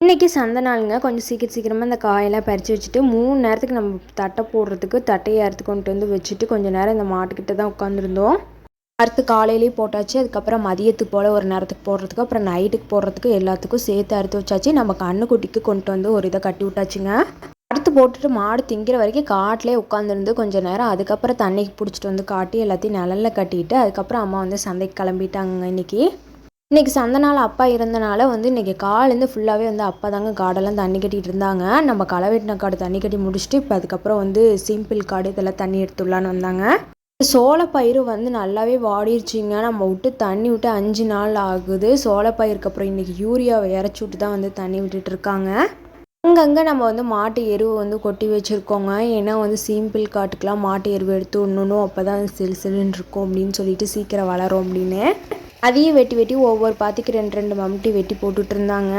இன்றைக்கி சந்தை நாளுங்க. கொஞ்சம் சீக்கிரம் சீக்கிரமாக இந்த காயெல்லாம் பறித்து வச்சுட்டு மூணு நேரத்துக்கு நம்ம தட்டை போடுறதுக்கு தட்டையை அறுத்து கொண்டு வந்து வச்சுட்டு கொஞ்சம் நேரம் இந்த மாட்டுக்கிட்ட தான் உட்காந்துருந்தோம் அறுத்து காலையிலேயே போட்டாச்சு. அதுக்கப்புறம் மதியத்துக்கு போல் ஒரு நேரத்துக்கு போடுறதுக்கு அப்புறம் நைட்டுக்கு போடுறதுக்கு எல்லாத்துக்கும் சேர்த்து அறுத்து வச்சாச்சு. நம்ம கண்ணுக்குட்டிக்கு கொண்டு வந்து ஒரு இதை கட்டி விட்டாச்சுங்க. அறுத்து போட்டுட்டு மாடு திங்கிற வரைக்கும் காட்டிலே உட்காந்துருந்து கொஞ்சம் நேரம் அதுக்கப்புறம் தண்ணிக்கு பிடிச்சிட்டு வந்து காட்டி எல்லாத்தையும் நிழலில் கட்டிட்டு அதுக்கப்புறம் அம்மா வந்து சந்தைக்கு கிளம்பிட்டாங்க இன்னைக்கு. இன்றைக்கி சந்த நாள் அப்பா இருந்தனால வந்து இன்றைக்கி காலேருந்து ஃபுல்லாகவே வந்து அப்பா தாங்க காடெல்லாம் தண்ணி கட்டிகிட்டு இருந்தாங்க. நம்ம களை வெட்டின காடு தண்ணி கட்டி முடிச்சுட்டு இப்போ அதுக்கப்புறம் வந்து சிம்பிள் காடு இதெல்லாம் தண்ணி எடுத்துடலான்னு வந்தாங்க. சோளப்பயிறு வந்து நல்லாவே வாடிருச்சிங்க. நம்ம விட்டு தண்ணி விட்டு அஞ்சு நாள் ஆகுது. சோளப்பயிருக்கு அப்புறம் இன்றைக்கி யூரியாவை இறச்சி விட்டு தான் வந்து தண்ணி விட்டுட்டு இருக்காங்க. அங்கங்கே நம்ம வந்து மாட்டு எருவு வந்து கொட்டி வச்சுருக்கோங்க. ஏன்னா வந்து சிம்பிள் காட்டுக்கெலாம் மாட்டு எருவு எடுத்து விடணும் அப்போ தான் சிலு சிலுன்னு இருக்கும் அப்படின்னு சொல்லிட்டு சீக்கிரம் வளரும் அப்படின்னு. அதையும் வெட்டி வெட்டி ஒவ்வொரு பாத்திக்கு ரெண்டு ரெண்டு மம்முட்டி வெட்டி போட்டுட்ருந்தாங்க